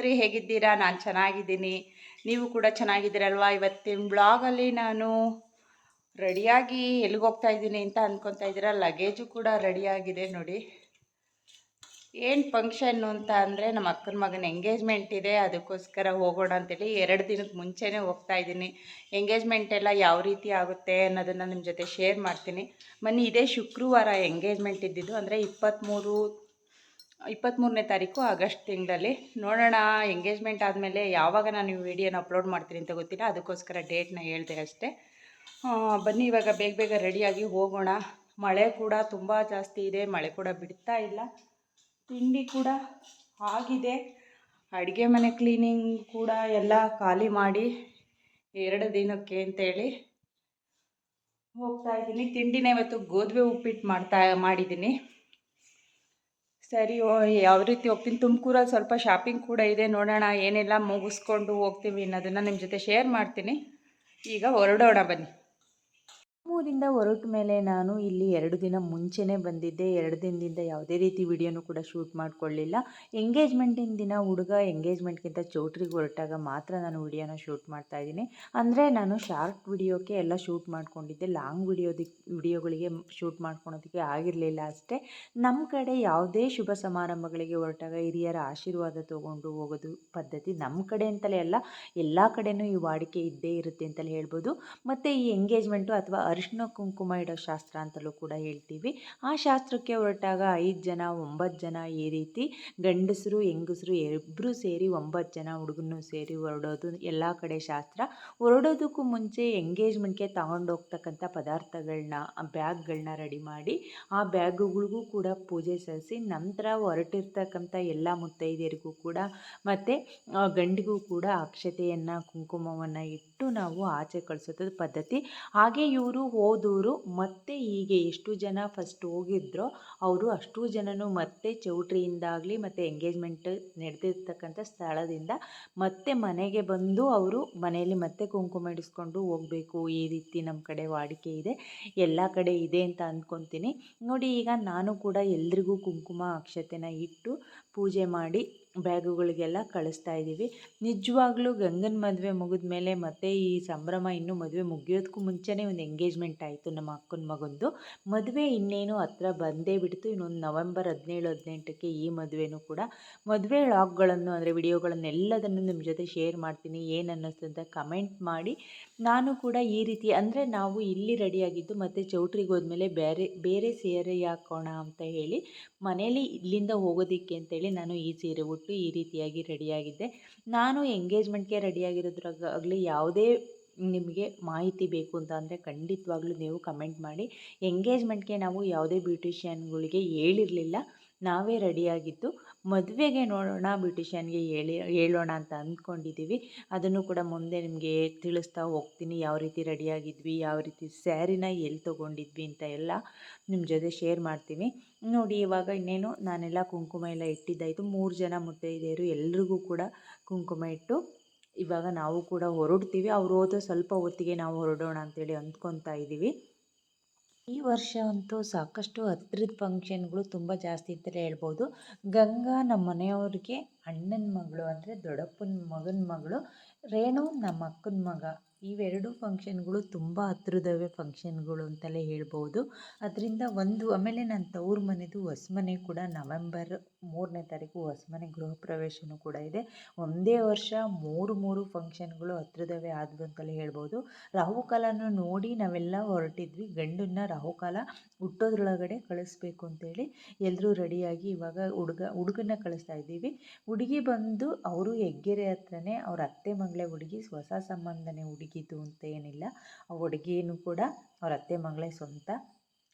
ಎಲ್ರಿ ಹೇಗಿದ್ದೀರಾ? ನಾನು ಚೆನ್ನಾಗಿದ್ದೀನಿ. ನೀವು ಕೂಡ ಚೆನ್ನಾಗಿದ್ದೀರಲ್ವಾ? ಇವತ್ತಿನ ಬ್ಲಾಗಲ್ಲಿ ನಾನು ರೆಡಿಯಾಗಿ ಎಲ್ಲಿಗೆ ಹೋಗ್ತಾ ಇದ್ದೀನಿ ಅಂತ ಅಂದ್ಕೊತಾ ಇದ್ದೀರಾ? ಲಗೇಜು ಕೂಡ ರೆಡಿಯಾಗಿದೆ ನೋಡಿ. ಏನು ಫಂಕ್ಷನ್ನು ಅಂತ ಅಂದರೆ, ನಮ್ಮ ಅಕ್ಕನ ಮಗನ ಎಂಗೇಜ್ಮೆಂಟ್ ಇದೆ. ಅದಕ್ಕೋಸ್ಕರ ಹೋಗೋಣ ಅಂತೇಳಿ ಎರಡು ದಿನಕ್ಕೆ ಮುಂಚೆನೇ ಹೋಗ್ತಾ ಇದ್ದೀನಿ. ಎಂಗೇಜ್ಮೆಂಟ್ ಎಲ್ಲ ಯಾವ ರೀತಿ ಆಗುತ್ತೆ ಅನ್ನೋದನ್ನು ನಿಮ್ಮ ಜೊತೆ ಶೇರ್ ಮಾಡ್ತೀನಿ. ಮೊನ್ನೆ ಇದೇ ಶುಕ್ರವಾರ ಎಂಗೇಜ್ಮೆಂಟ್ ಇದ್ದಿದ್ದು, ಅಂದರೆ ಇಪ್ಪತ್ತ್ಮೂರು ಇಪ್ಪತ್ತ್ಮೂರನೇ ತಾರೀಕು ಆಗಸ್ಟ್ ತಿಂಗಳಲ್ಲಿ. ನೋಡೋಣ ಎಂಗೇಜ್ಮೆಂಟ್ ಆದಮೇಲೆ ಯಾವಾಗ ನಾನು ವಿಡಿಯೋನ ಅಪ್ಲೋಡ್ ಮಾಡ್ತೀನಿ ಅಂತ ಗೊತ್ತಿಲ್ಲ. ಅದಕ್ಕೋಸ್ಕರ ಡೇಟ್ನ ಹೇಳಿದೆ ಅಷ್ಟೇ. ಬನ್ನಿ, ಇವಾಗ ಬೇಗ ಬೇಗ ರೆಡಿಯಾಗಿ ಹೋಗೋಣ. ಮಳೆ ಕೂಡ ತುಂಬ ಜಾಸ್ತಿ ಇದೆ. ಮಳೆ ಕೂಡ ಬಿಡ್ತಾ ಇಲ್ಲ. ತಿಂಡಿ ಕೂಡ ಆಗಿದೆ. ಅಡುಗೆ ಮನೆ ಕ್ಲೀನಿಂಗ್ ಕೂಡ ಎಲ್ಲ ಖಾಲಿ ಮಾಡಿ ಎರಡು ದಿನಕ್ಕೆ ಅಂತೇಳಿ ಹೋಗ್ತಾ ಇದ್ದೀನಿ. ತಿಂಡಿನ ಇವತ್ತು ಗೋಧಿ, ಉಪ್ಪಿಟ್ಟು ಮಾಡ್ತಾ, ಮಾಡಿದ್ದೀನಿ. ಸರಿ ಯಾವ ರೀತಿ ಹೋಗ್ತೀನಿ? ತುಮಕೂರಲ್ಲಿ ಸ್ವಲ್ಪ ಶಾಪಿಂಗ್ ಕೂಡ ಇದೆ, ನೋಡೋಣ, ಏನೆಲ್ಲ ಮುಗಿಸ್ಕೊಂಡು ಹೋಗ್ತೀವಿ ಅನ್ನೋದನ್ನು ನಿಮ್ಮ ಜೊತೆ ಶೇರ್ ಮಾಡ್ತೀನಿ. ಈಗ ಹೊರಡೋಣ ಬನ್ನಿ. ಊರಿಂದ ಹೊರಟ ಮೇಲೆ ನಾನು ಇಲ್ಲಿ ಎರಡು ದಿನ ಮುಂಚೆನೇ ಬಂದಿದ್ದೆ. ಎರಡು ದಿನದಿಂದ ಯಾವುದೇ ರೀತಿ ವಿಡಿಯೋನು ಕೂಡ ಶೂಟ್ ಮಾಡಿಕೊಳ್ಳಿಲ್ಲ. ಎಂಗೇಜ್ಮೆಂಟಿನ ದಿನ ಹುಡುಗ ಎಂಗೇಜ್ಮೆಂಟ್ಗಿಂತ ಚೌಟ್ರಿಗೆ ಹೊರಟಾಗ ಮಾತ್ರ ನಾನು ವಿಡಿಯೋನ ಶೂಟ್ ಮಾಡ್ತಾ ಇದ್ದೀನಿ. ಅಂದರೆ ನಾನು ಶಾರ್ಟ್ ವಿಡಿಯೋಕ್ಕೆ ಎಲ್ಲ ಶೂಟ್ ಮಾಡ್ಕೊಂಡಿದ್ದೆ. ಲಾಂಗ್ ವಿಡಿಯೋದಕ್ಕೆ ವಿಡಿಯೋಗಳಿಗೆ ಶೂಟ್ ಮಾಡ್ಕೊಳೋದಕ್ಕೆ ಆಗಿರಲಿಲ್ಲ ಅಷ್ಟೇ. ನಮ್ಮ ಕಡೆ ಯಾವುದೇ ಶುಭ ಸಮಾರಂಭಗಳಿಗೆ ಹೊರಟಾಗ ಹಿರಿಯರ ಆಶೀರ್ವಾದ ತೊಗೊಂಡು ಹೋಗೋದು ಪದ್ಧತಿ ನಮ್ಮ ಕಡೆ ಅಂತಲೇ ಅಲ್ಲ. ಎಲ್ಲ ಕಡೆನೂ ಈ ವಾಡಿಕೆ ಇದ್ದೇ ಇರುತ್ತೆ ಅಂತಲೇ ಹೇಳ್ಬೋದು. ಮತ್ತು ಈ ಎಂಗೇಜ್ಮೆಂಟು ಅಥವಾ ಅರಿಶಿನ ಕುಂಕುಮ ಇಡೋ ಶಾಸ್ತ್ರ ಅಂತಲೂ ಕೂಡ ಹೇಳ್ತೀವಿ. ಆ ಶಾಸ್ತ್ರಕ್ಕೆ ಹೊರಟಾಗ ಐದು ಜನ, ಒಂಬತ್ತು ಜನ ಈ ರೀತಿ ಗಂಡಸರು, ಹೆಂಗಸರು ಇಬ್ಬರೂ ಸೇರಿ ಒಂಬತ್ತು ಜನ ಹುಡುಗನು ಸೇರಿ ಹೊರಡೋದು ಎಲ್ಲ ಕಡೆ ಶಾಸ್ತ್ರ. ಹೊರಡೋದಕ್ಕೂ ಮುಂಚೆ ಎಂಗೇಜ್ಮೆಂಟ್ಗೆ ತಗೊಂಡೋಗ್ತಕ್ಕಂಥ ಪದಾರ್ಥಗಳನ್ನ ಬ್ಯಾಗ್ಗಳನ್ನ ರೆಡಿ ಮಾಡಿ, ಆ ಬ್ಯಾಗುಗಳಿಗೂ ಕೂಡ ಪೂಜೆ ಸಲ್ಲಿಸಿ, ನಂತರ ಹೊರಟಿರ್ತಕ್ಕಂಥ ಎಲ್ಲ ಮುತ್ತೈದೆಯರಿಗೂ ಕೂಡ ಮತ್ತು ಗಂಡಿಗೂ ಕೂಡ ಅಕ್ಷತೆಯನ್ನು, ಕುಂಕುಮವನ್ನು ಇಟ್ಟು ನಾವು ಆಚೆ ಕಳಿಸೋದು ಪದ್ಧತಿ. ಹಾಗೆ ಇವರು ಹೋದವರು ಮತ್ತೆ ಹೀಗೆ ಎಷ್ಟು ಜನ ಫಸ್ಟ್ ಹೋಗಿದ್ರೋ ಅವರು ಅಷ್ಟು ಜನನು ಮತ್ತೆ ಚೌಟ್ರಿಯಿಂದಾಗಲಿ ಮತ್ತು ಎಂಗೇಜ್ಮೆಂಟ್ ನಡೆದಿರ್ತಕ್ಕಂಥ ಸ್ಥಳದಿಂದ ಮತ್ತೆ ಮನೆಗೆ ಬಂದು ಅವರು ಮನೆಯಲ್ಲಿ ಮತ್ತೆ ಕುಂಕುಮ ಇಡಿಸ್ಕೊಂಡು ಹೋಗಬೇಕು, ಈ ರೀತಿ ನಮ್ಮ ಕಡೆ ವಾಡಿಕೆ ಇದೆ, ಎಲ್ಲ ಕಡೆ ಇದೆ ಅಂತ ಅಂದ್ಕೊತೀನಿ ನೋಡಿ ಈಗ ನಾನು ಕೂಡ ಎಲ್ರಿಗೂ ಕುಂಕುಮ, ಅಕ್ಷತೆನ ಇಟ್ಟು ಪೂಜೆ ಮಾಡಿ ಬ್ಯಾಗುಗಳಿಗೆಲ್ಲ ಕಳಿಸ್ತಾ ಇದ್ದೀವಿ. ನಿಜವಾಗ್ಲೂ ಗಂಗನ ಮದುವೆ ಮುಗಿದ ಮೇಲೆ ಮತ್ತೆ ಈ ಸಂಭ್ರಮ ಇನ್ನೂ ಮದುವೆ ಮುಗಿಯೋದಕ್ಕೂ ಮುಂಚೆನೇ ಒಂದು ಎಂಗೇಜ್ಮೆಂಟ್ ಆಯಿತು ನಮ್ಮ ಅಕ್ಕನ ಮಗಂದು. ಮದುವೆ ಇನ್ನೇನು ಹತ್ರ ಬಂದೇ ಬಿಡ್ತು. ಇನ್ನೊಂದು ನವೆಂಬರ್ ಹದಿನೇಳು, ಹದಿನೆಂಟಕ್ಕೆ ಈ ಮದುವೆನೂ ಕೂಡ. ಮದುವೆ ಲಾಗ್ಗಳನ್ನು ಅಂದರೆ ವಿಡಿಯೋಗಳನ್ನೆಲ್ಲದನ್ನು ನಿಮ್ಮ ಜೊತೆ ಶೇರ್ ಮಾಡ್ತೀನಿ. ಏನು ಅನ್ನಿಸ್ತು ಅಂತ ಕಮೆಂಟ್ ಮಾಡಿ. ನಾನು ಕೂಡ ಈ ರೀತಿ ಅಂದರೆ ನಾವು ಇಲ್ಲಿ ರೆಡಿಯಾಗಿದ್ದು ಮತ್ತು ಚೌಟ್ರಿಗೆ ಹೋದ್ಮೇಲೆ ಬೇರೆ ಬೇರೆ ಸೀರೆ ಹಾಕೋಣ ಅಂತ ಹೇಳಿ ಮನೇಲಿ ಇಲ್ಲಿಂದ ಹೋಗೋದಿಕ್ಕೆ ಅಂತೇಳಿ ನಾನು ಈ ಸೀರೆ ಉಟ್ಟು ಈ ರೀತಿಯಾಗಿ ರೆಡಿಯಾಗಿದ್ದೆ. ನಾನು ಎಂಗೇಜ್ಮೆಂಟ್ಗೆ ರೆಡಿಯಾಗಿರೋದ್ರಾಗಲಿ ಯಾವುದೇ ನಿಮಗೆ ಮಾಹಿತಿ ಬೇಕು ಅಂತ ಅಂದರೆ ಖಂಡಿತವಾಗ್ಲೂ ನೀವು ಕಮೆಂಟ್ ಮಾಡಿ. ಎಂಗೇಜ್ಮೆಂಟ್ಗೆ ನಾವು ಯಾವುದೇ ಬ್ಯೂಟಿಷಿಯನ್ಗಳಿಗೆ ಹೇಳಿರಲಿಲ್ಲ. ನಾವೇ ರೆಡಿಯಾಗಿದ್ದು. ಮದುವೆಗೆ ನೋಡೋಣ ಬ್ಯೂಟಿಷಿಯನ್ಗೆ ಹೇಳಿ, ಹೇಳೋಣ ಅಂತ ಅಂದ್ಕೊಂಡಿದ್ದೀವಿ. ಅದನ್ನು ಕೂಡ ಮುಂದೆ ನಿಮಗೆ ತಿಳಿಸ್ತಾ ಹೋಗ್ತೀನಿ. ಯಾವ ರೀತಿ ರೆಡಿಯಾಗಿದ್ವಿ, ಯಾವ ರೀತಿ ಸ್ಯಾರಿನ ಎಲ್ಲಿ ತೊಗೊಂಡಿದ್ವಿ ಅಂತ ಎಲ್ಲ ನಿಮ್ಮ ಜೊತೆ ಶೇರ್ ಮಾಡ್ತೀನಿ. ನೋಡಿ ಇವಾಗ ಇನ್ನೇನು ನಾನೆಲ್ಲ ಕುಂಕುಮ ಎಲ್ಲ ಇಟ್ಟಿದ್ದಾಯಿತು. ಮೂರು ಜನ ಮುತ್ತೈದೆಯರು ಎಲ್ರಿಗೂ ಕೂಡ ಕುಂಕುಮ ಇಟ್ಟು ಇವಾಗ ನಾವು ಕೂಡ ಹೊರಡ್ತೀವಿ. ಅವ್ರು ಹೋದ ಸ್ವಲ್ಪ ಹೊತ್ತಿಗೆ ನಾವು ಹೊರಡೋಣ ಅಂತೇಳಿ ಅಂದ್ಕೊತಾ ಇದ್ದೀವಿ. ಈ ವರ್ಷ ಅಂತೂ ಸಾಕಷ್ಟು ಹತ್ರದ ಫಂಕ್ಷನ್ಗಳು ತುಂಬ ಜಾಸ್ತಿ ಅಂತಲೇ ಹೇಳ್ಬೋದು. ಗಂಗಾ ನಮ್ಮ ಮನೆಯವ್ರಿಗೆ ಅಣ್ಣನ ಮಗಳು ಅಂದರೆ ದೊಡ್ಡಪ್ಪನ ಮಗನ ಮಗಳು, ರೇಣು ನಮ್ಮ ಅಕ್ಕನ ಮಗ, ಇವೆರಡು ಫಂಕ್ಷನ್ಗಳು ತುಂಬ ಹತ್ರದವೇ ಫಂಕ್ಷನ್ಗಳು ಅಂತಲೇ ಹೇಳ್ಬೋದು. ಅದರಿಂದ ಒಂದು, ಆಮೇಲೆ ನನ್ನ ತವ್ರ ಮನೆದು ಹೊಸ್ಮನೆ ಕೂಡ ನವೆಂಬರ್ ಮೂರನೇ ತಾರೀಕು ಹೊಸಮನೆ ಗೃಹ ಪ್ರವೇಶನೂ ಕೂಡ ಇದೆ. ಒಂದೇ ವರ್ಷ ಮೂರು ಮೂರು ಫಂಕ್ಷನ್ಗಳು ಹತ್ರದವೇ ಆದವು ಅಂತಲೇ ಹೇಳ್ಬೋದು. ರಾಹುಕಾಲನ ನೋಡಿ ನಾವೆಲ್ಲ ಹೊರಟಿದ್ವಿ. ಗಂಡನ್ನ ರಾಹುಕಾಲ ಹುಟ್ಟೋದ್ರೊಳಗಡೆ ಕಳಿಸ್ಬೇಕು ಅಂತೇಳಿ ಎಲ್ಲರೂ ರೆಡಿಯಾಗಿ ಇವಾಗ ಹುಡುಗ, ಹುಡುಗನ್ನ ಕಳಿಸ್ತಾ ಇದ್ದೀವಿ. ಹುಡುಗಿ ಬಂದು ಅವರು ಹೆಗ್ಗೆರೆ ಹತ್ರನೇ ಅವ್ರ ಅತ್ತೆ ಮಗಳೇ ಹುಡುಗಿ ಹೊಸ ಸಂಬಂಧನೇ ಹುಡುಗಿದು ಅಂತ ಏನಿಲ್ಲ. ಆ ಹುಡುಗಿಯೂ ಕೂಡ ಅವ್ರ ಅತ್ತೆ ಮಗಳೇ ಸ್ವಂತ.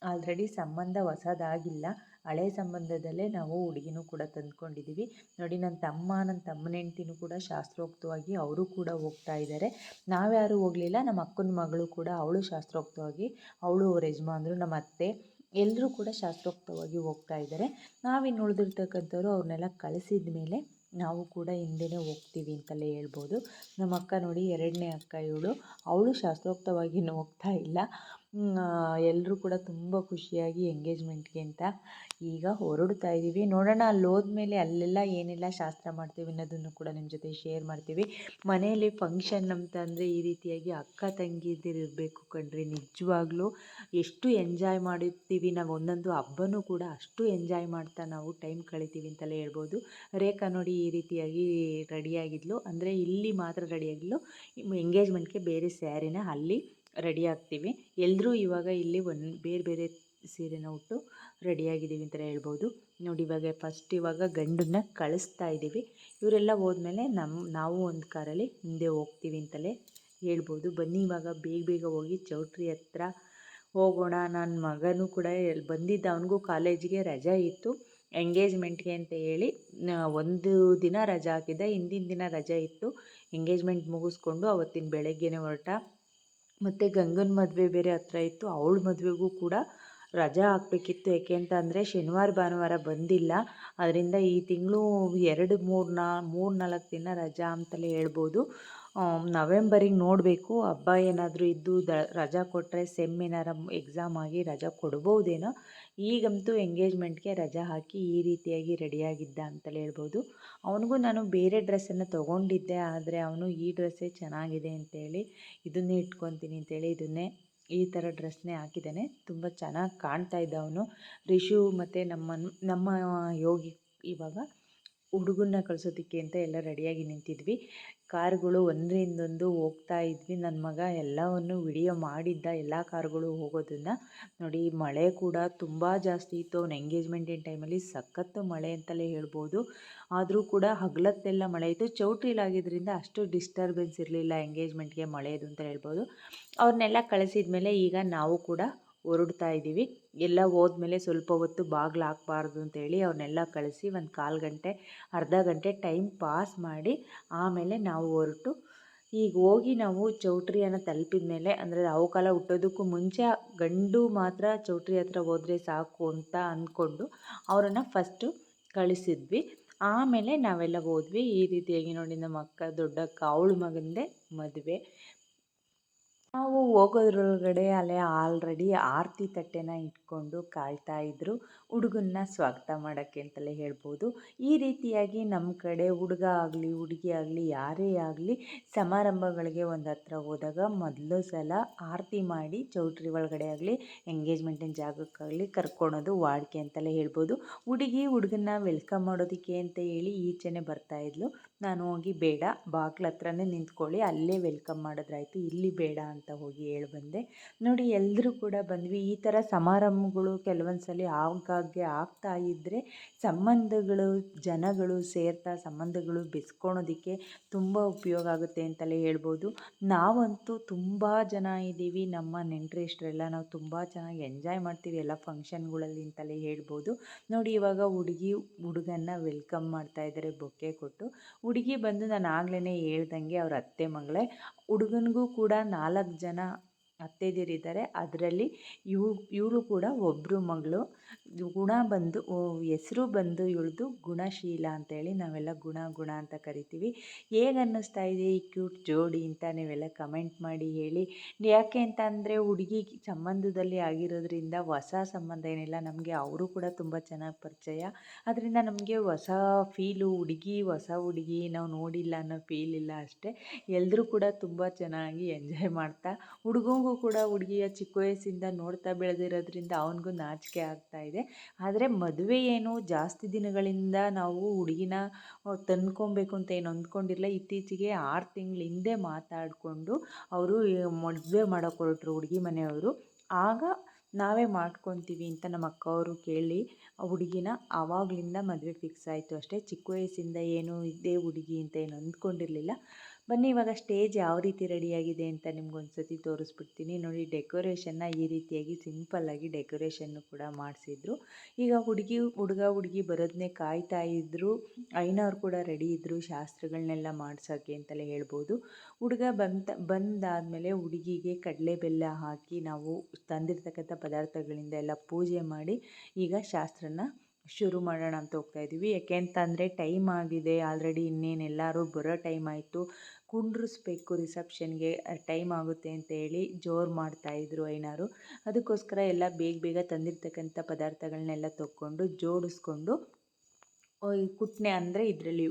ಆಲ್ರೆಡಿ ಸಂಬಂಧ ಹೊಸದಾಗಿಲ್ಲ. ಹಳೆ ಸಂಬಂಧದಲ್ಲೇ ನಾವು ಹುಡುಗಿನೂ ಕೂಡ ತಂದ್ಕೊಂಡಿದ್ದೀವಿ ನೋಡಿ ನನ್ನ ತಮ್ಮ ನನ್ನ ತಮ್ಮನ ಹೆಂಡ್ತಿನೂ ಕೂಡ ಶಾಸ್ತ್ರೋಕ್ತವಾಗಿ ಅವರು ಕೂಡ ಹೋಗ್ತಾ ಇದ್ದಾರೆ ನಾವ್ಯಾರೂ ಹೋಗಲಿಲ್ಲ ನಮ್ಮ ಅಕ್ಕನ ಮಗಳು ಕೂಡ, ಅವಳು ಶಾಸ್ತ್ರೋಕ್ತವಾಗಿ, ಅವಳು ಅವ್ರ ಯಜಮಾನ್ರು ನಮ್ಮ ಅತ್ತೆ ಎಲ್ಲರೂ ಕೂಡ ಶಾಸ್ತ್ರೋಕ್ತವಾಗಿ ಹೋಗ್ತಾ ಇದ್ದಾರೆ ನಾವಿನ್ನು ಉಳಿದಿರ್ತಕ್ಕಂಥವ್ರು ಅವ್ರನ್ನೆಲ್ಲ ಕಳಿಸಿದ ಮೇಲೆ ನಾವು ಕೂಡ ಹಿಂದೆನೇ ಹೋಗ್ತೀವಿ ಅಂತಲೇ ಹೇಳ್ಬೋದು. ನಮ್ಮ ಅಕ್ಕ ನೋಡಿ, ಎರಡನೇ ಅಕ್ಕ ಇವಳು, ಅವಳು ಶಾಸ್ತ್ರೋಕ್ತವಾಗಿ ಹೋಗ್ತಾ ಇಲ್ಲ. ಎಲ್ಲರೂ ಕೂಡ ತುಂಬ ಖುಷಿಯಾಗಿ ಎಂಗೇಜ್ಮೆಂಟ್ಗೆ ಅಂತ ಈಗ ಹೊರಡ್ತಾ ಇದ್ದೀವಿ ನೋಡೋಣ ಅಲ್ಲಿ ಹೋದ್ಮೇಲೆ ಅಲ್ಲೆಲ್ಲ ಏನೆಲ್ಲ ಶಾಸ್ತ್ರ ಮಾಡ್ತೀವಿ ಅನ್ನೋದನ್ನು ಕೂಡ ನಿಮ್ಮ ಜೊತೆ ಶೇರ್ ಮಾಡ್ತೀವಿ. ಮನೆಯಲ್ಲಿ ಫಂಕ್ಷನ್ ಅಂತಂದರೆ ಈ ರೀತಿಯಾಗಿ ಅಕ್ಕ ತಂಗಿದಿರು ಇರಬೇಕು ಕಣ್ರಿ. ನಿಜವಾಗ್ಲೂ ಎಷ್ಟು ಎಂಜಾಯ್ ಮಾಡುತ್ತೀವಿ ನಾವು. ಒಂದೊಂದು ಹಬ್ಬನೂ ಕೂಡ ಅಷ್ಟು ಎಂಜಾಯ್ ಮಾಡ್ತಾ ನಾವು ಟೈಮ್ ಕಳಿತೀವಿ ಅಂತಲೇ ಹೇಳ್ಬೋದು. ರೇಖಾ ನೋಡಿ ಈ ರೀತಿಯಾಗಿ ರೆಡಿಯಾಗಿದ್ಲು ಅಂದರೆ ಇಲ್ಲಿ ಮಾತ್ರ ರೆಡಿಯಾಗಿದ್ಲು ಎಂಗೇಜ್ಮೆಂಟ್ಗೆ ಬೇರೆ ಸ್ಯಾರಿನ ಅಲ್ಲಿ ರೆಡಿ ಆಗ್ತೀವಿ. ಎಲ್ಲರೂ ಇವಾಗ ಇಲ್ಲಿ ಒಂದು ಬೇರೆ ಬೇರೆ ಸೀರೆನ ಉಟ್ಟು ರೆಡಿಯಾಗಿದ್ದೀವಿ ಅಂತಲೇ ಹೇಳ್ಬೋದು. ನೋಡಿ ಇವಾಗ ಫಸ್ಟ್ ಇವಾಗ ಗಂಡನ್ನ ಕಳಿಸ್ತಾ ಇದ್ದೀವಿ. ಇವರೆಲ್ಲ ಹೋದ್ಮೇಲೆ ನಮ್ಮ ನಾವು ಒಂದು ಕಾರಲ್ಲಿ ಹಿಂದೆ ಹೋಗ್ತೀವಿ ಅಂತಲೇ ಹೇಳ್ಬೋದು. ಬನ್ನಿ ಇವಾಗ ಬೇಗ ಬೇಗ ಹೋಗಿ ಚೌಟ್ರಿ ಹತ್ರ ಹೋಗೋಣ. ನನ್ನ ಮಗನೂ ಕೂಡ ಬಂದಿದ್ದ ಅವನಿಗೂ ಕಾಲೇಜಿಗೆ ರಜೆ ಇತ್ತು. ಎಂಗೇಜ್ಮೆಂಟ್ಗೆ ಅಂತ ಹೇಳಿ ಒಂದು ದಿನ ರಜೆ ಹಾಕಿದ್ದ, ಹಿಂದಿನ ದಿನ ರಜೆ ಇತ್ತು. ಎಂಗೇಜ್ಮೆಂಟ್ ಮುಗಿಸ್ಕೊಂಡು ಅವತ್ತಿನ ಬೆಳಗ್ಗೆನೇ ಹೊರಟ. ಮತ್ತು ಗಂಗನ ಮದುವೆ ಬೇರೆ ಹತ್ರ ಇತ್ತು, ಅವಳ ಮದುವೆಗೂ ಕೂಡ ರಜಾ ಹಾಕಬೇಕಿತ್ತು ಯಾಕೆ ಅಂತ ಅಂದರೆ ಶನಿವಾರ, ಭಾನುವಾರ ಬಂದಿಲ್ಲ. ಅದರಿಂದ ಈ ತಿಂಗಳು ಎರಡು, ಮೂರು ನಾ, ಮೂರು, ನಾಲ್ಕು ದಿನ ರಜಾ ಅಂತಲೇ ಹೇಳ್ಬೋದು. ನವೆಂಬರಿಗೆ ನೋಡಬೇಕು. ಹಬ್ಬ ಏನಾದರೂ ಇದ್ದು ದ, ರಜಾ ಕೊಟ್ಟರೆ ಸೆಮ್ ಏನಾರ ಎಕ್ಸಾಮ್ ಆಗಿ ರಜಾ ಕೊಡ್ಬೋದೇನೋ. ಈಗಂತೂ ಎಂಗೇಜ್ಮೆಂಟ್ಗೆ ರಜಾ ಹಾಕಿ ಈ ರೀತಿಯಾಗಿ ರೆಡಿಯಾಗಿದ್ದ ಅಂತಲೇ ಹೇಳ್ಬೋದು. ಅವನಿಗೂ ನಾನು ಬೇರೆ ಡ್ರೆಸ್ಸನ್ನು ತೊಗೊಂಡಿದ್ದೆ, ಆದರೆ ಅವನು ಈ ಡ್ರೆಸ್ಸೇ ಚೆನ್ನಾಗಿದೆ ಅಂತೇಳಿ ಇದನ್ನೇ ಇಟ್ಕೊತೀನಿ ಅಂತೇಳಿ ಇದನ್ನೇ ಈ ಥರ ಡ್ರೆಸ್ನೇ ಹಾಕಿದ್ದಾನೆ. ತುಂಬ ಚೆನ್ನಾಗಿ ಕಾಣ್ತಾ ಇದ್ದ ಅವನು. ರಿಷು ಮತ್ತು ನಮ್ಮ ನಮ್ಮ ಯೋಗಿ ಇವಾಗ ಹುಡುಗನ್ನ ಕಳಿಸೋದಕ್ಕೆ ಅಂತ ಎಲ್ಲ ರೆಡಿಯಾಗಿ ನಿಂತಿದ್ವಿ. ಕಾರುಗಳು ಒಂದರಿಂದೊಂದು ಹೋಗ್ತಾ ಇದ್ವಿ. ನನ್ನ ಮಗ ಎಲ್ಲವನ್ನು ವಿಡಿಯೋ ಮಾಡಿದ್ದ, ಎಲ್ಲ ಕಾರ್ಗಳು ಹೋಗೋದನ್ನು ನೋಡಿ, ಮಳೆ ಕೂಡ ತುಂಬ ಜಾಸ್ತಿ ಇತ್ತು. ಅವ್ನ ಎಂಗೇಜ್ಮೆಂಟಿನ ಟೈಮಲ್ಲಿ ಸಖತ್ತು ಮಳೆ ಅಂತಲೇ ಹೇಳ್ಬೋದು. ಆದರೂ ಕೂಡ ಹಗಲತ್ತೆಲ್ಲ ಮಳೆ ಇತ್ತು. ಚೌಟ್ರಿಲಾಗಿದ್ದರಿಂದ ಅಷ್ಟು ಡಿಸ್ಟರ್ಬೆನ್ಸ್ ಇರಲಿಲ್ಲ ಎಂಗೇಜ್ಮೆಂಟ್ಗೆ ಮಳೆಯದು ಅಂತ ಹೇಳ್ಬೋದು. ಅವ್ರನ್ನೆಲ್ಲ ಕಳಿಸಿದ ಮೇಲೆ ಈಗ ನಾವು ಕೂಡ ಹೊರಡ್ತಾ ಇದ್ದೀವಿ. ಎಲ್ಲ ಹೋದ್ಮೇಲೆ ಸ್ವಲ್ಪ ಹೊತ್ತು ಬಾಗಿಲು ಹಾಕ್ಬಾರ್ದು ಅಂತೇಳಿ ಅವ್ರನ್ನೆಲ್ಲ ಕಳಿಸಿ ಒಂದು ಕಾಲು ಗಂಟೆ, ಅರ್ಧ ಗಂಟೆ ಟೈಮ್ ಪಾಸ್ ಮಾಡಿ ಆಮೇಲೆ ನಾವು ಹೊರಟು. ಈಗ ಹೋಗಿ ನಾವು ಚೌಟ್ರಿಯನ್ನು ತಲುಪಿದ ಮೇಲೆ ಅಂದರೆ ರಾವು ಕಾಲ ಹುಟ್ಟೋದಕ್ಕೂ ಮುಂಚೆ ಗಂಡು ಮಾತ್ರ ಚೌಟ್ರಿ ಹತ್ರ ಹೋದರೆ ಸಾಕು ಅಂತ ಅಂದ್ಕೊಂಡು ಅವರನ್ನು ಫಸ್ಟು ಕಳಿಸಿದ್ವಿ. ಆಮೇಲೆ ನಾವೆಲ್ಲ ಹೋದ್ವಿ. ಈ ರೀತಿಯಾಗಿ ನೋಡಿ ನಮ್ಮ ಅಕ್ಕ, ದೊಡ್ಡಕ್ಕ, ಅವಳ ಮಗಂದೇ ಮದುವೆ. ನಾವು ಹೋಗೋದ್ರೊಳಗಡೆ ಅಲ್ಲೇ ಆಲ್ರೆಡಿ ಆರತಿ ತಟ್ಟೆನ ಇಟ್ಕೊಂಡು ಕಾಯ್ತಾ ಇದ್ರು. ಹುಡುಗನ್ನ ಸ್ವಾಗತ ಮಾಡೋಕ್ಕೆ ಅಂತಲೇ ಹೇಳ್ಬೋದು. ಈ ರೀತಿಯಾಗಿ ನಮ್ಮ ಕಡೆ ಹುಡುಗ ಆಗಲಿ, ಹುಡುಗಿ ಆಗಲಿ, ಯಾರೇ ಆಗಲಿ ಸಮಾರಂಭಗಳಿಗೆ ಒಂದು ಹತ್ರ ಹೋದಾಗ ಮೊದಲು ಸಲ ಆರತಿ ಮಾಡಿ ಚೌಟ್ರಿ ಒಳಗಡೆ ಆಗಲಿ ಎಂಗೇಜ್ಮೆಂಟಿನ ಜಾಗಕ್ಕಾಗಲಿ ಕರ್ಕೊಳೋದು ವಾಡಿಕೆ ಅಂತಲೇ ಹೇಳ್ಬೋದು. ಹುಡುಗಿ ಹುಡುಗನ್ನ ವೆಲ್ಕಮ್ ಮಾಡೋದಕ್ಕೆ ಅಂತ ಹೇಳಿ ಈಚೆನೆ ಬರ್ತಾಯಿದ್ಲು ನಾನು ಹೋಗಿ ಬೇಡ, ಬಾಗ್ಲ ಹತ್ರನೇ ನಿಂತ್ಕೊಳ್ಳಿ, ಅಲ್ಲೇ ವೆಲ್ಕಮ್ ಮಾಡಿದ್ರಾಯ್ತು, ಇಲ್ಲಿ ಬೇಡ ಅಂತ ಹೋಗಿ ಹೇಳಿ ಬಂದೆ. ನೋಡಿ ಎಲ್ಲರೂ ಕೂಡ ಬಂದ್ವಿ. ಈ ಥರ ಸಮಾರಂಭಗಳು ಕೆಲವೊಂದು ಸಲ ಆಗಾಗ್ಗೆ ಆಗ್ತಾ ಇದ್ದರೆ ಸಂಬಂಧಗಳು, ಜನಗಳು ಸೇರ್ತಾ ಸಂಬಂಧಗಳು ಬೆಸ್ಕೊಳೋದಕ್ಕೆ ತುಂಬ ಉಪಯೋಗ ಆಗುತ್ತೆ ಅಂತಲೇ ಹೇಳ್ಬೋದು. ನಾವಂತೂ ತುಂಬ ಜನ ಇದ್ದೀವಿ. ನಮ್ಮ ನೆಂಟರಿಷ್ಟರೆಲ್ಲ ನಾವು ತುಂಬ ಚೆನ್ನಾಗಿ ಎಂಜಾಯ್ ಮಾಡ್ತೀವಿ ಎಲ್ಲ ಫಂಕ್ಷನ್ಗಳಲ್ಲಿ ಅಂತಲೇ ಹೇಳ್ಬೋದು. ನೋಡಿ, ಇವಾಗ ಹುಡುಗಿ, ಹುಡುಗನ್ನ ವೆಲ್ಕಮ್ ಮಾಡ್ತಾ ಇದ್ದಾರೆ, ಬೊಕ್ಕೆ ಕೊಟ್ಟು. ಹುಡುಗಿ ಬಂದು ನಾನು ಆಗ್ಲೇ ಹೇಳ್ದಂಗೆ ಅವ್ರ ಅತ್ತೆ ಮಗಳೇ, ಹುಡುಗನಿಗೂ ಕೂಡ ನಾಲ್ಕು ಜನ ಅತ್ತೆದಿರಿದ್ದಾರೆ. ಅದರಲ್ಲಿ ಇವು ಇವಳು ಕೂಡ ಒಬ್ಬರು ಮಗಳು. ಗುಣ ಬಂದು ಹೆಸ್ರು ಬಂದು ಇಳಿದು ಗುಣಶೀಲ ಅಂತೇಳಿ ನಾವೆಲ್ಲ ಗುಣ ಗುಣ ಅಂತ ಕರಿತೀವಿ. ಹೇಗೆ ಅನ್ನಿಸ್ತಾ ಇದೆ ಈ ಕ್ಯೂಟ್ ಜೋಡಿ ಅಂತ ನೀವೆಲ್ಲ ಕಮೆಂಟ್ ಮಾಡಿ ಹೇಳಿ. ಯಾಕೆ ಅಂತ ಅಂದರೆ ಹುಡುಗಿ ಸಂಬಂಧದಲ್ಲಿ ಆಗಿರೋದ್ರಿಂದ ಹೊಸ ಸಂಬಂಧ ಏನಿಲ್ಲ, ನಮಗೆ ಅವರು ಕೂಡ ತುಂಬ ಚೆನ್ನಾಗಿ ಪರಿಚಯ. ಅದರಿಂದ ನಮಗೆ ಹೊಸ ಫೀಲು, ಹುಡುಗಿ, ಹೊಸ ಹುಡುಗಿ ನಾವು ನೋಡಿಲ್ಲ ಅನ್ನೋ ಫೀಲ್ ಇಲ್ಲ ಅಷ್ಟೇ. ಎಲ್ಲರೂ ಕೂಡ ತುಂಬ ಚೆನ್ನಾಗಿ ಎಂಜಾಯ್ ಮಾಡ್ತಾ, ಹುಡುಗಂಗೂ ಕೂಡ ಹುಡುಗಿಯ ಚಿಕ್ಕ ವಯಸ್ಸಿಂದ ನೋಡ್ತಾ ಬೆಳೆದಿರೋದ್ರಿಂದ ಅವನಿಗೂ ನಾಚಿಕೆ ಆಗ್ತಾ ಇದೆ. ಆದರೆ ಮದುವೆ ಏನು ಜಾಸ್ತಿ ದಿನಗಳಿಂದ ನಾವು ಹುಡುಗಿನ ತಂದ್ಕೊಬೇಕು ಅಂತ ಏನು ಅಂದ್ಕೊಂಡಿರಲಿಲ್ಲ. ಇತ್ತೀಚೆಗೆ ಆರು ತಿಂಗಳ ಹಿಂದೆ ಮಾತಾಡಿಕೊಂಡು ಅವರು ಮದುವೆ ಮಾಡೋಕೆ ಹೊರಟ್ರು ಹುಡುಗಿ ಮನೆಯವರು. ಆಗ ನಾವೇ ಮಾಡ್ಕೊತೀವಿ ಅಂತ ನಮ್ಮ ಅಕ್ಕವರು ಕೇಳಿ ಆ ಹುಡುಗಿನ ಆವಾಗಲಿಂದ ಮದುವೆ ಫಿಕ್ಸ್ ಆಯಿತು ಅಷ್ಟೇ. ಚಿಕ್ಕ ವಯಸ್ಸಿಂದ ಏನು ಇದೇ ಹುಡುಗಿ ಅಂತ ಏನು ಅಂದ್ಕೊಂಡಿರಲಿಲ್ಲ. ಬನ್ನಿ, ಇವಾಗ ಸ್ಟೇಜ್ ಯಾವ ರೀತಿ ರೆಡಿಯಾಗಿದೆ ಅಂತ ನಿಮ್ಗೊಂದು ಸತಿ ತೋರಿಸ್ಬಿಡ್ತೀನಿ. ನೋಡಿ ಡೆಕೋರೇಷನ್ನ ಈ ರೀತಿಯಾಗಿ ಸಿಂಪಲ್ಲಾಗಿ ಡೆಕೋರೇಷನ್ನು ಕೂಡ ಮಾಡಿಸಿದ್ರು. ಈಗ ಹುಡುಗಿ, ಹುಡುಗ, ಹುಡುಗಿ ಬರೋದನ್ನೇ ಕಾಯ್ತಾ ಇದ್ದರು ಐನವ್ರು ಕೂಡ ರೆಡಿ ಇದ್ದರು ಶಾಸ್ತ್ರಗಳನ್ನೆಲ್ಲ ಮಾಡ್ಸೋಕ್ಕೆ ಅಂತಲೇ ಹೇಳ್ಬೋದು. ಹುಡುಗ ಬಂತ, ಬಂದಾದಮೇಲೆ ಹುಡುಗಿಗೆ ಕಡಲೆ ಬೆಲ್ಲ ಹಾಕಿ ನಾವು ತಂದಿರ್ತಕ್ಕಂಥ ಪದಾರ್ಥಗಳಿಂದ ಎಲ್ಲ ಪೂಜೆ ಮಾಡಿ ಈಗ ಶಾಸ್ತ್ರನ ಶುರು ಮಾಡೋಣ ಅಂತ ಹೋಗ್ತಾ ಇದ್ದೀವಿ. ಯಾಕೆ ಅಂತಂದರೆ ಟೈಮ್ ಆಗಿದೆ. ಆಲ್ರೆಡಿ ಇನ್ನೇನು ಎಲ್ಲರೂ ಬರೋ ಟೈಮ್ ಆಯಿತು. ಕುಂಡ್ರಿಸ್ಬೇಕು ರಿಸೆಪ್ಷನ್ಗೆ ಟೈಮ್ ಆಗುತ್ತೆ ಅಂತ ಹೇಳಿ ಜೋರು ಮಾಡ್ತಾಯಿದ್ರು ಐನಾರು. ಅದಕ್ಕೋಸ್ಕರ ಎಲ್ಲ ಬೇಗ ಬೇಗ ತಂದಿರ್ತಕ್ಕಂಥ ಪದಾರ್ಥಗಳನ್ನೆಲ್ಲ ತೊಗೊಂಡು ಜೋಡಿಸ್ಕೊಂಡು ಕುಟ್ನೆ ಅಂದರೆ ಇದರಲ್ಲಿ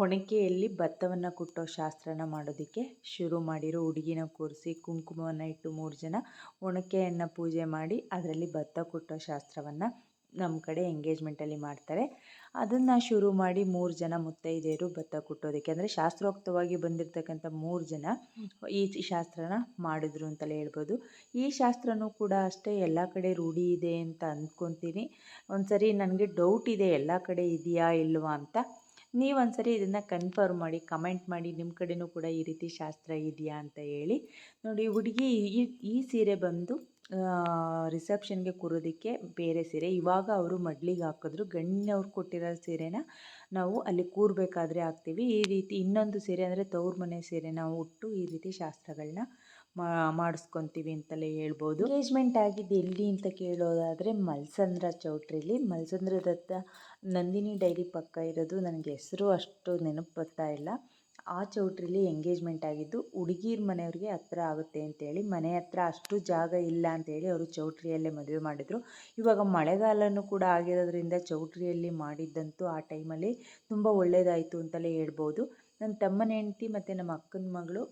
ಒಣಕೆಯಲ್ಲಿ ಭತ್ತವನ್ನು ಕುಟ್ಟೋ ಶಾಸ್ತ್ರನ ಮಾಡೋದಕ್ಕೆ ಶುರು ಮಾಡಿರೋ. ಹುಡುಗಿನ ಕೂರಿಸಿ ಕುಂಕುಮವನ್ನು ಇಟ್ಟು ಮೂರು ಜನ ಒಣಕೆಯನ್ನು ಪೂಜೆ ಮಾಡಿ, ಅದರಲ್ಲಿ ಭತ್ತ ಕುಟ್ಟೋ ಶಾಸ್ತ್ರವನ್ನು ನಮ್ಮ ಕಡೆ ಎಂಗೇಜ್ಮೆಂಟಲ್ಲಿ ಮಾಡ್ತಾರೆ. ಅದನ್ನು ಶುರು ಮಾಡಿ ಮೂರು ಜನ ಮುತ್ತೈದೆಯರು ಭತ್ತ ಕುಟ್ಟೋದಕ್ಕೆ. ಅಂದರೆ ಶಾಸ್ತ್ರೋಕ್ತವಾಗಿ ಬಂದಿರತಕ್ಕಂಥ ಮೂರು ಜನ ಈ ಶಾಸ್ತ್ರನ ಮಾಡಿದ್ರು ಅಂತಲೇ ಹೇಳ್ಬೋದು. ಈ ಶಾಸ್ತ್ರನೂ ಕೂಡ ಅಷ್ಟೇ ಎಲ್ಲ ಕಡೆ ರೂಢಿ ಇದೆ ಅಂತ ಅಂದ್ಕೊತೀನಿ. ಒಂದು ಸರಿ ನನಗೆ ಡೌಟ್ ಇದೆ, ಎಲ್ಲ ಕಡೆ ಇದೆಯಾ, ಇಲ್ವಾ ಅಂತ. ನೀವು ಒಂದ್ಸರಿ ಇದನ್ನು ಕನ್ಫರ್ಮ್ ಮಾಡಿ ಕಮೆಂಟ್ ಮಾಡಿ ನಿಮ್ಮ ಕಡೆಯೂ ಕೂಡ ಈ ರೀತಿ ಶಾಸ್ತ್ರ ಇದೆಯಾ ಅಂತ ಹೇಳಿ. ನೋಡಿ, ಹುಡುಗಿ ಈ ಈ ಸೀರೆ ಬಂದು ರಿಸೆಪ್ಷನ್ಗೆ ಕೂರೋದಕ್ಕೆ ಬೇರೆ ಸೀರೆ. ಇವಾಗ ಅವರು ಮಡ್ಲಿಗೆ ಹಾಕಿದ್ರು ಗಣ್ಯವ್ರು ಕೊಟ್ಟಿರೋ ಸೀರೆನ ನಾವು ಅಲ್ಲಿ ಕೂರಬೇಕಾದ್ರೆ ಹಾಕ್ತೀವಿ. ಈ ರೀತಿ ಇನ್ನೊಂದು ಸೀರೆ ಅಂದರೆ ತವ್ರ ಮನೆ ಸೀರೆ ನಾವು ಉಟ್ಟು ಈ ರೀತಿ ಶಾಸ್ತ್ರಗಳನ್ನ ಮಾಡಿಸ್ಕೊತೀವಿ ಅಂತಲೇ ಹೇಳ್ಬೋದು. ಎಂಗೇಜ್ಮೆಂಟ್ ಆಗಿದ್ದು ಎಲ್ಲಿ ಅಂತ ಕೇಳೋದಾದರೆ ಮಲ್ಸಂದ್ರ ಚೌಟ್ರಿಲಿ. ಮಲ್ಸಂದ್ರ ದತ್ತ ನಂದಿನಿ ಡೈರಿ ಪಕ್ಕ ಇರೋದು. ನನಗೆ ಹೆಸರು ಅಷ್ಟು ನೆನಪು ಬರ್ತಾ ಇಲ್ಲ. ಆ ಚೌಟ್ರಿಲಿ ಎಂಗೇಜ್ಮೆಂಟ್ ಆಗಿದ್ದು, ಹುಡುಗೀರ್ ಮನೆಯವ್ರಿಗೆ ಹತ್ರ ಆಗುತ್ತೆ ಅಂತೇಳಿ, ಮನೆ ಹತ್ರ ಅಷ್ಟು ಜಾಗ ಇಲ್ಲ ಅಂತೇಳಿ ಅವರು ಚೌಟ್ರಿಯಲ್ಲೇ ಮದುವೆ ಮಾಡಿದರು. ಇವಾಗ ಮಳೆಗಾಲವೂ ಕೂಡ ಆಗಿರೋದ್ರಿಂದ ಚೌಟ್ರಿಯಲ್ಲಿ ಮಾಡಿದ್ದಂತೂ ಆ ಟೈಮಲ್ಲಿ ತುಂಬ ಒಳ್ಳೆಯದಾಯಿತು ಅಂತಲೇ ಹೇಳ್ಬೋದು. ನನ್ನ ತಮ್ಮನ ಹೆಂಡ್ತಿ ಮತ್ತು ನಮ್ಮ ಅಕ್ಕನ ಮಗಳು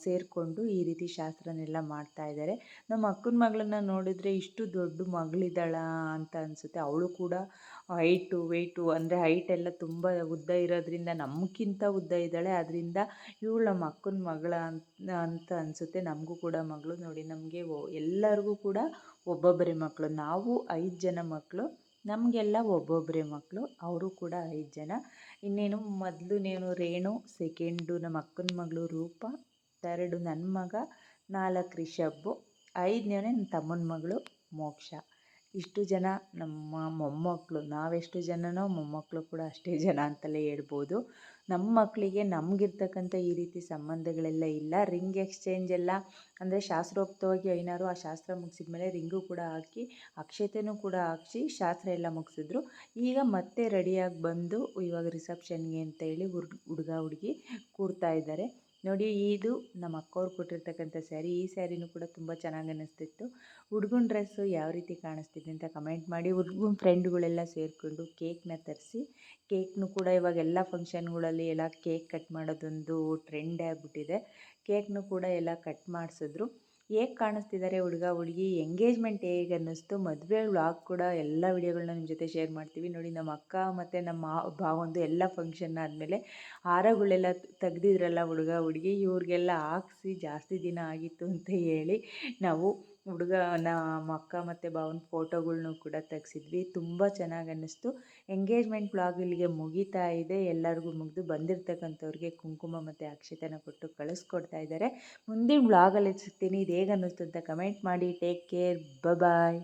ಸೇರಿಕೊಂಡು ಈ ರೀತಿ ಶಾಸ್ತ್ರನೆಲ್ಲ ಮಾಡ್ತಾ ಇದ್ದಾರೆ. ನಮ್ಮ ಅಕ್ಕನ ಮಗಳನ್ನ ನೋಡಿದರೆ ಇಷ್ಟು ದೊಡ್ಡ ಮಗಳಿದ್ದಾಳ ಅಂತ ಅನಿಸುತ್ತೆ. ಅವಳು ಕೂಡ ಹೈಟು ವೆಯ್ಟು ಅಂದರೆ ಹೈಟ್ ಎಲ್ಲ ತುಂಬ ಉದ್ದ ಇರೋದ್ರಿಂದ ನಮಗಿಂತ ಉದ್ದ ಇದ್ದಾಳೆ. ಅದರಿಂದ ಇವಳು ನಮ್ಮ ಅಕ್ಕನ ಮಗಳ ಅಂತ ಅಂತ ಅನಿಸುತ್ತೆ. ನಮಗೂ ಕೂಡ ಮಗಳು ನೋಡಿ ನಮಗೆ ಎಲ್ಲರಿಗೂ ಕೂಡ ಒಬ್ಬೊಬ್ಬರೇ ಮಕ್ಕಳು. ನಾವು ಐದು ಜನ ಮಕ್ಕಳು. ನಮಗೆಲ್ಲ ಒಬ್ಬೊಬ್ಬರೇ ಮಕ್ಕಳು ಅವರು ಕೂಡ ಐದು ಜನ. ಇನ್ನೇನು ಮೊದಲು ನೇನು ರೇಣು, ಸೆಕೆಂಡು ನಮ್ಮ ಅಕ್ಕನ ಮಗಳು ರೂಪ, ತರ್ಡು ನನ್ನ ಮಗ, ನಾಲ್ಕು ರಿಷಬ್ಬು ಐದನೇವನೇ ನನ್ನ ತಮ್ಮನ ಮಗಳು ಮೋಕ್ಷ. ಇಷ್ಟು ಜನ ನಮ್ಮ ಮೊಮ್ಮಕ್ಕಳು ನಾವೆಷ್ಟು ಜನನೋ ಮೊಮ್ಮಕ್ಕಳು ಕೂಡ ಅಷ್ಟೇ ಜನ ಅಂತಲೇ ಹೇಳ್ಬೋದು. ನಮ್ಮ ಮಕ್ಕಳಿಗೆ ನಮಗಿರ್ತಕ್ಕಂಥ ಈ ರೀತಿ ಸಂಬಂಧಗಳೆಲ್ಲ ಇಲ್ಲ. ರಿಂಗ್ ಎಕ್ಸ್ಚೇಂಜ್ ಎಲ್ಲ ಅಂದರೆ ಶಾಸ್ತ್ರೋಕ್ತವಾಗಿ ಐನಾರು ಆ ಶಾಸ್ತ್ರ ಮುಗಿಸಿದ ಮೇಲೆ ರಿಂಗು ಕೂಡ ಹಾಕಿ, ಅಕ್ಷತೆನೂ ಕೂಡ ಹಾಕಿಸಿ ಶಾಸ್ತ್ರ ಎಲ್ಲ ಮುಗಿಸಿದ್ರು. ಈಗ ಮತ್ತೆ ರೆಡಿಯಾಗಿ ಬಂದು ಇವಾಗ ರಿಸೆಪ್ಷನ್ಗೆ ಅಂತ ಹೇಳಿ ಹುಡುಗ, ಹುಡುಗಿ ಕೂರ್ತಾ ಇದ್ದಾರೆ. ನೋಡಿ ಇದು ನಮ್ಮ ಅಕ್ಕವ್ರು ಕೊಟ್ಟಿರ್ತಕ್ಕಂಥ ಸ್ಯಾರಿ, ಈ ಸ್ಯಾರಿನೂ ಕೂಡ ತುಂಬ ಚೆನ್ನಾಗಿ ಅನ್ನಿಸ್ತಿತ್ತು. ಹುಡ್ಗನ ಡ್ರೆಸ್ಸು ಯಾವ ರೀತಿ ಕಾಣಿಸ್ತಿದೆ ಅಂತ ಕಮೆಂಟ್ ಮಾಡಿ. ಹುಡ್ಗನ ಫ್ರೆಂಡ್ಗಳೆಲ್ಲ ಸೇರಿಕೊಂಡು ಕೇಕ್ನ ತರಿಸಿ ಕೇಕ್ನು ಕೂಡ ಇವಾಗ ಎಲ್ಲ ಫಂಕ್ಷನ್ಗಳಲ್ಲಿ ಎಲ್ಲ ಕೇಕ್ ಕಟ್ ಮಾಡೋದೊಂದು ಟ್ರೆಂಡ್ ಆಗಿಬಿಟ್ಟಿದೆ. ಕೇಕ್ನು ಕೂಡ ಎಲ್ಲ ಕಟ್ ಮಾಡಿಸಿದ್ರು. ಹೇಗೆ ಕಾಣಿಸ್ತಿದ್ದಾರೆ ಹುಡುಗ, ಹುಡುಗಿ ಎಂಗೇಜ್ಮೆಂಟ್ ಹೇಗೆ ಅನ್ನಿಸ್ತು? ಮದುವೆ ವ್ಲಾಗ್ ಕೂಡ ಎಲ್ಲ ವಿಡಿಯೋಗಳನ್ನ ನಿಮ್ಮ ಜೊತೆ ಶೇರ್ ಮಾಡ್ತೀವಿ. ನೋಡಿ, ನಮ್ಮ ಅಕ್ಕ ಮತ್ತು ನಮ್ಮ ಭಾವಂದು ಎಲ್ಲ ಫಂಕ್ಷನ್ ಆದಮೇಲೆ ಹಾರಗಳೆಲ್ಲ ತೆಗ್ದಿದ್ರಲ್ಲ ಹುಡುಗ, ಹುಡುಗಿ, ಇವ್ರಿಗೆಲ್ಲ ಹಾಕ್ಸಿ ಜಾಸ್ತಿ ದಿನ ಆಗಿತ್ತು ಅಂತ ಹೇಳಿ ನಾವು ಹುಡುಗ ನಮ್ಮ ಅಕ್ಕ ಮತ್ತು ಭಾವನ ಫೋಟೋಗಳ್ನೂ ಕೂಡ ತೆಗೆಸಿದ್ವಿ. ತುಂಬ ಚೆನ್ನಾಗಿ ಅನ್ನಿಸ್ತು ಎಂಗೇಜ್ಮೆಂಟ್ ಬ್ಲಾಗ್ ಇಲ್ಲಿಗೆ ಮುಗೀತಾ ಇದೆ. ಎಲ್ಲರಿಗೂ ಮುಗಿದು ಬಂದಿರತಕ್ಕಂಥವ್ರಿಗೆ ಕುಂಕುಮ ಮತ್ತು ಅಕ್ಷತೆನ ಕೊಟ್ಟು ಕಳಿಸ್ಕೊಡ್ತಾ ಇದ್ದಾರೆ. ಮುಂದಿನ ವ್ಲಾಗಲ್ಲಿ ಸಿಗ್ತೀನಿ. ಇದು ಹೇಗೆ ಅನ್ನಿಸ್ತು ಅಂತ ಕಮೆಂಟ್ ಮಾಡಿ. Take care bye